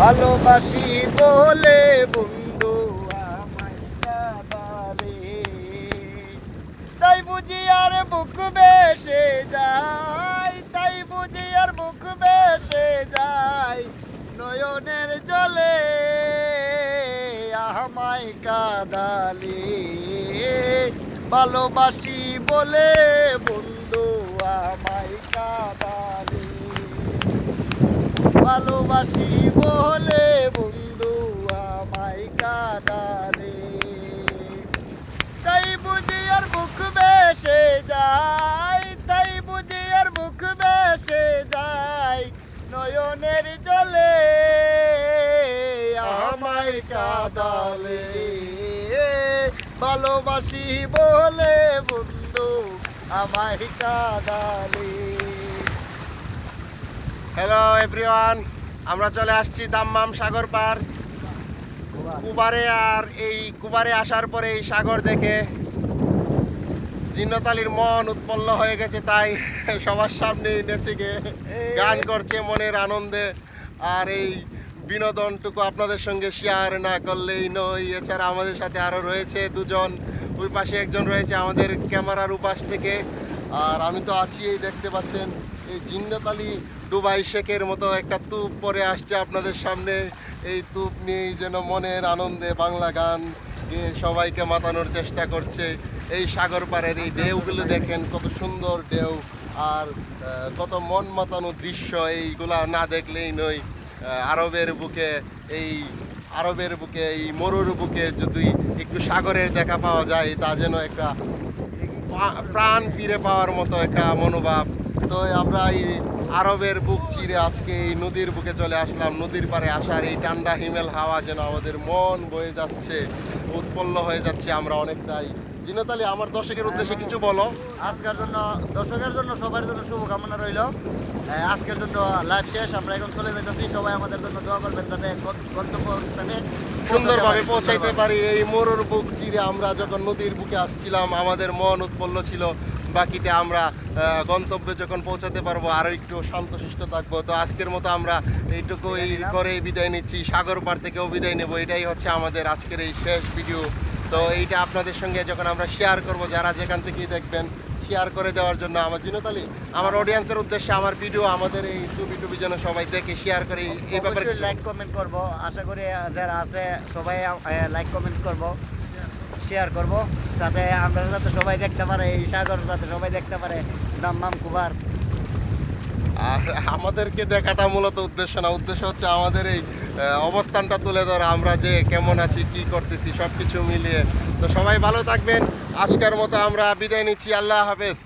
ভালোবাসি বলে বন্ধু তাই বুঝি আর বুক বেসে যায়, তাই বুঝি আর বুক বেসে যায় নয়নের জলে আমায় কাদালে। ভালোবাসি বলে বন্ধু আমায় কাদালে। ভালোবাসি বলে বন্ধু আমায় কাদালে। তাই বুঝি আর বুক বেসে যায়, তাই বুঝি আর বুক বেসে যায় নয়নের জলে আমায় কাদালে। ভালোবাসি বলে বন্ধু আমায় কাদালে। হ্যালো এভরিওয়ান আমরা চলে আসছি দাম্মাম সাগর পার। কুবারে আর এই কুবারে আসার পরে এই সাগর দেখে জিন্নতালির মন উৎপন্ন হয়ে গেছে, তাই সবার সামনে নেচে গিয়ে গান করছে মনের আনন্দে। আর এই বিনোদনটুকু আপনাদের সঙ্গে শেয়ার না করলেই নয়। এছাড়া আমাদের সাথে আরও রয়েছে দুজন। ওই পাশে একজন রয়েছে আমাদের ক্যামেরার উপাস থেকে। আর আমি তো আছি, এই দেখতে পাচ্ছেন। এই জিন্নতালি দুবাই শেখের মতো একটা তুপ পরে আসছে আপনাদের সামনে। এই তুপ নিয়েই যেন মনের আনন্দে বাংলা গান গেয়ে সবাইকে মাতানোর চেষ্টা করছে। এই সাগর পাড়ের এই ঢেউগুলো দেখেন কত সুন্দর ঢেউ। আর কত মন মাতানো দৃশ্য এইগুলা না দেখলেই আহ, আরবের বুকে এই আরবের বুকে এই মরুর বুকে যদি একটু সাগরের দেখা পাওয়া যায় তা যেন একটা প্রাণ ফিরে পাওয়ার মতো একটা মনোভাব তো আমরা এই আরবের বুক চিরে আজকে এই নদীর বুকে চলে আসলাম। নদীর পাড়ে আসার এই ঠান্ডা হিমেল হাওয়া যেন আমাদের মন বয়ে যাচ্ছে উৎপন্ন হয়ে যাচ্ছে। আমরা অনেকটাই। জিনতালি আমার দর্শকের উদ্দেশ্যে কিছু বলো। আজকের জন্য দর্শকের জন্য সবার জন্য শুভকামনা রইল। আজকের জন্য লাইভ শেষ। আমরা এখন চলে যেতেছি সবাই আমাদের জন্য দোয়া করবেন যাতে গন্ত- গন্তব্যস্থানে সুন্দরভাবে পৌঁছাইতে পারি। পারি। এই মরুর বুক চিরে আমরা যখন নদীর বুকে আসছিলাম আমাদের মন উৎপন্ন ছিল। বাকিটা আমরা গন্তব্যে যখন পৌঁছাতে পারব আরও একটু শান্তশিষ্ট থাকব। তো আজকের মতো আমরা এইটুকুই করে বিদায় নিচ্ছি। সাগর পার থেকেও বিদায় নেব। এটাই হচ্ছে আমাদের আজকের এই শেষ ভিডিও। তো এইটা আপনাদের সঙ্গে যখন আমরা শেয়ার করব যারা যেখান থেকেই দেখবেন শেয়ার করে দেওয়ার জন্য আমার জিনতালি আমার অডিয়েন্সের উদ্দেশ্যে আমার ভিডিও আমাদের এই টুবি টুবি যেন সবাই দেখে শেয়ার করে এই- এই ব্যাপারে লাইক কমেন্ট করব। আশা করি যারা আছে সবাই লাইক কমেন্ট করব। শেয়ার করব, যাতে আমরা যাতে সবাই দেখতে পারে, এই সাগর যাতে সবাই দেখতে পারে দাম্মাম কুবার আর আমাদেরকে দেখাটা মূলত উদ্দেশ্য না, উদ্দেশ্য হচ্ছে আমাদের এই অবস্থানটা তুলে ধরা, আমরা যে কেমন আছি, কি করতেছি সব কিছু মিলিয়ে। তো সবাই ভালো থাকবেন, আজকের মতো আমরা বিদায় নিচ্ছি, আল্লাহ হাফেজ।